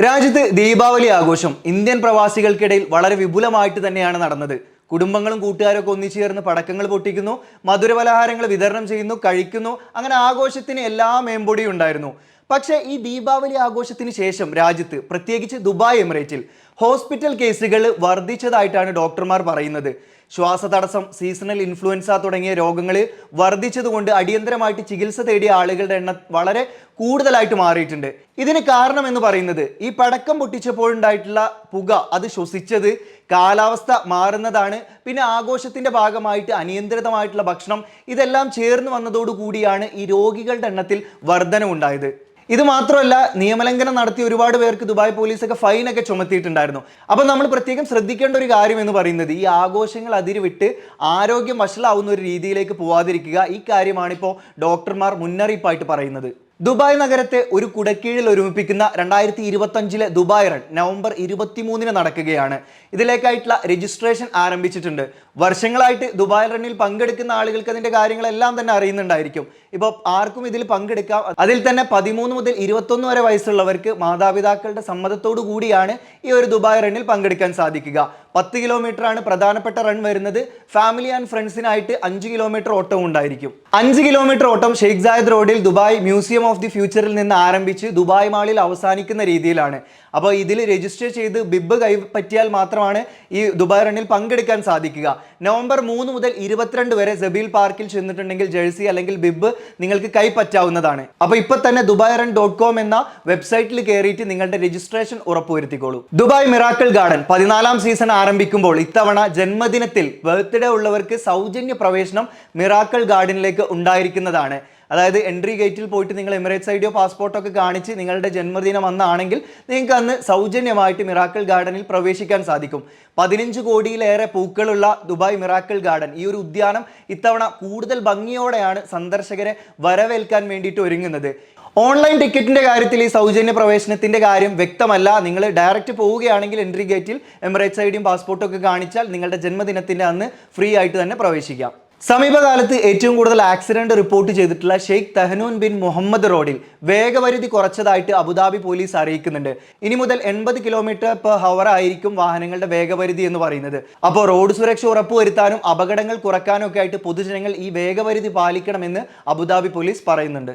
രാജ്യത്ത് ദീപാവലി ആഘോഷം ഇന്ത്യൻ പ്രവാസികൾക്കിടയിൽ വളരെ വിപുലമായിട്ട് തന്നെയാണ് നടന്നത്. കുടുംബങ്ങളും കൂട്ടുകാരൊക്കെ ഒന്നിച്ചു ചേർന്ന് പടക്കങ്ങൾ പൊട്ടിക്കുന്നു മധുരപലഹാരങ്ങൾ വിതരണം ചെയ്യുന്നു കഴിക്കുന്നു അങ്ങനെ ആഘോഷത്തിന് എല്ലാ മേമ്പൊടിയും ഉണ്ടായിരുന്നു. പക്ഷേ ഈ ദീപാവലി ആഘോഷത്തിന് ശേഷം രാജ്യത്ത് പ്രത്യേകിച്ച് ദുബായ് എമിറേറ്റിൽ ഹോസ്പിറ്റൽ കേസുകൾ വർദ്ധിച്ചതായിട്ടാണ് ഡോക്ടർമാർ പറയുന്നത്. ശ്വാസതടസ്സം സീസണൽ ഇൻഫ്ലുവൻസ തുടങ്ങിയ രോഗങ്ങൾ വർദ്ധിച്ചതുകൊണ്ട് അടിയന്തരമായിട്ട് ചികിത്സ തേടിയ ആളുകളുടെ എണ്ണം വളരെ കൂടുതലായിട്ട് മാറിയിട്ടുണ്ട്. ഇതിന് കാരണം എന്ന് പറയുന്നത് ഈ പടക്കം പൊട്ടിച്ചപ്പോഴുണ്ടായിട്ടുള്ള പുക അത് ശ്വസിച്ചത് കാലാവസ്ഥ മാറുന്നതാണ്. പിന്നെ ആഘോഷത്തിന്റെ ഭാഗമായിട്ട് അനിയന്ത്രിതമായിട്ടുള്ള ഭക്ഷണം ഇതെല്ലാം ചേർന്ന് വന്നതോടുകൂടിയാണ് ഈ രോഗികളുടെ എണ്ണത്തിൽ വർധനവുണ്ടായത്. ഇത് മാത്രമല്ല നിയമലംഘനം നടത്തിയ ഒരുപാട് പേർക്ക് ദുബായ് പോലീസൊക്കെ ഫൈനൊക്കെ ചുമത്തിയിട്ടുണ്ടായിരുന്നു. അപ്പോൾ നമ്മൾ പ്രത്യേകം ശ്രദ്ധിക്കേണ്ട ഒരു കാര്യം എന്ന് പറയുന്നത് ഈ ആഘോഷങ്ങൾ അതിരുവിട്ട് ആരോഗ്യം വഷളാവുന്ന ഒരു രീതിയിലേക്ക് പോവാതിരിക്കുക. ഈ കാര്യമാണിപ്പോൾ ഡോക്ടർമാർ മുന്നറിയിപ്പായിട്ട് പറയുന്നത്. ദുബായ് നഗരത്തെ ഒരു കുടക്കീഴിൽ ഒരുമിപ്പിക്കുന്ന രണ്ടായിരത്തി ഇരുപത്തഞ്ചിലെ ദുബായ് റൺ നവംബർ ഇരുപത്തിമൂന്നിന് നടക്കുകയാണ്. ഇതിലേക്കായിട്ടുള്ള രജിസ്ട്രേഷൻ ആരംഭിച്ചിട്ടുണ്ട്. വർഷങ്ങളായിട്ട് ദുബായ് റണ്ണിൽ പങ്കെടുക്കുന്ന ആളുകൾക്ക് അതിന്റെ കാര്യങ്ങളെല്ലാം തന്നെ അറിയുന്നുണ്ടായിരിക്കും. ഇപ്പോൾ ആർക്കും ഇതിൽ പങ്കെടുക്കാം. അതിൽ തന്നെ പതിമൂന്ന് മുതൽ ഇരുപത്തൊന്ന് വരെ വയസ്സുള്ളവർക്ക് മാതാപിതാക്കളുടെ സമ്മതത്തോടു കൂടിയാണ് ഈ ഒരു ദുബായ് റണ്ണിൽ പങ്കെടുക്കാൻ സാധിക്കുക. പത്ത് കിലോമീറ്റർ ആണ് പ്രധാനപ്പെട്ട റൺ വരുന്നത്. ഫാമിലി ആൻഡ് ഫ്രണ്ട്സിനായിട്ട് അഞ്ച് കിലോമീറ്റർ ഓട്ടവും ഉണ്ടായിരിക്കും. അഞ്ച് കിലോമീറ്റർ ഓട്ടം ഷെയ്ഖ് സായദ് റോഡിൽ ദുബായ് മ്യൂസിയം ഓഫ് ദി ഫ്യൂച്ചറിൽ നിന്ന് ആരംഭിച്ച് ദുബായ് മാളിൽ അവസാനിക്കുന്ന രീതിയിലാണ്. അപ്പോൾ ഇതിൽ രജിസ്റ്റർ ചെയ്ത് ബിബ് കൈപ്പറ്റിയാൽ മാത്രമാണ് ഈ ദുബായ് റണ്ണിൽ പങ്കെടുക്കാൻ സാധിക്കുക. നവംബർ മൂന്ന് മുതൽ ഇരുപത്തിരണ്ട് വരെ സബീൽ പാർക്കിൽ ചെന്നിട്ടുണ്ടെങ്കിൽ ജേഴ്സി അല്ലെങ്കിൽ ബിബ് നിങ്ങൾക്ക് കൈപ്പറ്റാവുന്നതാണ് അപ്പോൾ ഇപ്പോൾ തന്നെ ദുബായ് റൺ ഡോട്ട് കോം എന്ന വെബ്സൈറ്റിൽ കയറിയിട്ട് നിങ്ങളുടെ രജിസ്ട്രേഷൻ ഉറപ്പുവരുത്തിക്കോളൂ. ദുബായ് മിറാക്കിൾ ഗാർഡൻ പതിനാലാം സീസൺ ആരംഭിക്കുമ്പോൾ ഇത്തവണ ജന്മദിനത്തിൽ ബർത്ത്ഡേ ഉള്ളവർക്ക് സൗജന്യ പ്രവേശനം മിറാക്കിൾ ഗാർഡനിലേക്ക് ഉണ്ടായിരിക്കുന്നതാണ്. അതായത് എൻട്രി ഗേറ്റിൽ പോയിട്ട് നിങ്ങൾ എമിറേറ്റ്സ് ഐഡിയോ പാസ്പോർട്ടോ ഒക്കെ കാണിച്ച് നിങ്ങളുടെ ജന്മദിനം അന്നാണെങ്കിൽ നിങ്ങൾക്ക് അന്ന് സൗജന്യമായിട്ട് മിറാക്കിൾ ഗാർഡനിൽ പ്രവേശിക്കാൻ സാധിക്കും. പതിനഞ്ച് കോടിയിലേറെ പൂക്കളുള്ള ദുബായ് മിറാക്കിൾ ഗാർഡൻ. ഈ ഒരു ഉദ്യാനം ഇത്തവണ കൂടുതൽ ഭംഗിയോടെയാണ് സന്ദർശകരെ വരവേൽക്കാൻ വേണ്ടിയിട്ട് ഒരുങ്ങുന്നത്. ഓൺലൈൻ ടിക്കറ്റിന്റെ കാര്യത്തിൽ ഈ സൗജന്യ പ്രവേശനത്തിന്റെ കാര്യം വ്യക്തമല്ല. നിങ്ങൾ ഡയറക്റ്റ് പോവുകയാണെങ്കിൽ എൻട്രി ഗേറ്റിൽ എമിറേറ്റ്സ് ഐഡിയും പാസ്പോർട്ടും ഒക്കെ കാണിച്ചാൽ നിങ്ങളുടെ ജന്മദിനത്തിന്റെ അന്ന് ഫ്രീ ആയിട്ട് തന്നെ പ്രവേശിക്കാം. സമീപകാലത്ത് ഏറ്റവും കൂടുതൽ ആക്സിഡന്റ് റിപ്പോർട്ട് ചെയ്തിട്ടുള്ള ഷെയ്ഖ് തെഹനൂൻ ബിൻ മുഹമ്മദ് റോഡിൽ വേഗപരിധി കുറച്ചതായിട്ട് അബുദാബി പോലീസ് അറിയിക്കുന്നുണ്ട്. ഇനി മുതൽ എൺപത് കിലോമീറ്റർ പെർ ഹവർ ആയിരിക്കും വാഹനങ്ങളുടെ വേഗപരിധി എന്ന് പറയുന്നത്. അപ്പോൾ റോഡ് സുരക്ഷ ഉറപ്പുവരുത്താനും അപകടങ്ങൾ കുറക്കാനും ഒക്കെ ആയിട്ട് പൊതുജനങ്ങൾ ഈ വേഗപരിധി പാലിക്കണമെന്ന് അബുദാബി പോലീസ് പറയുന്നുണ്ട്.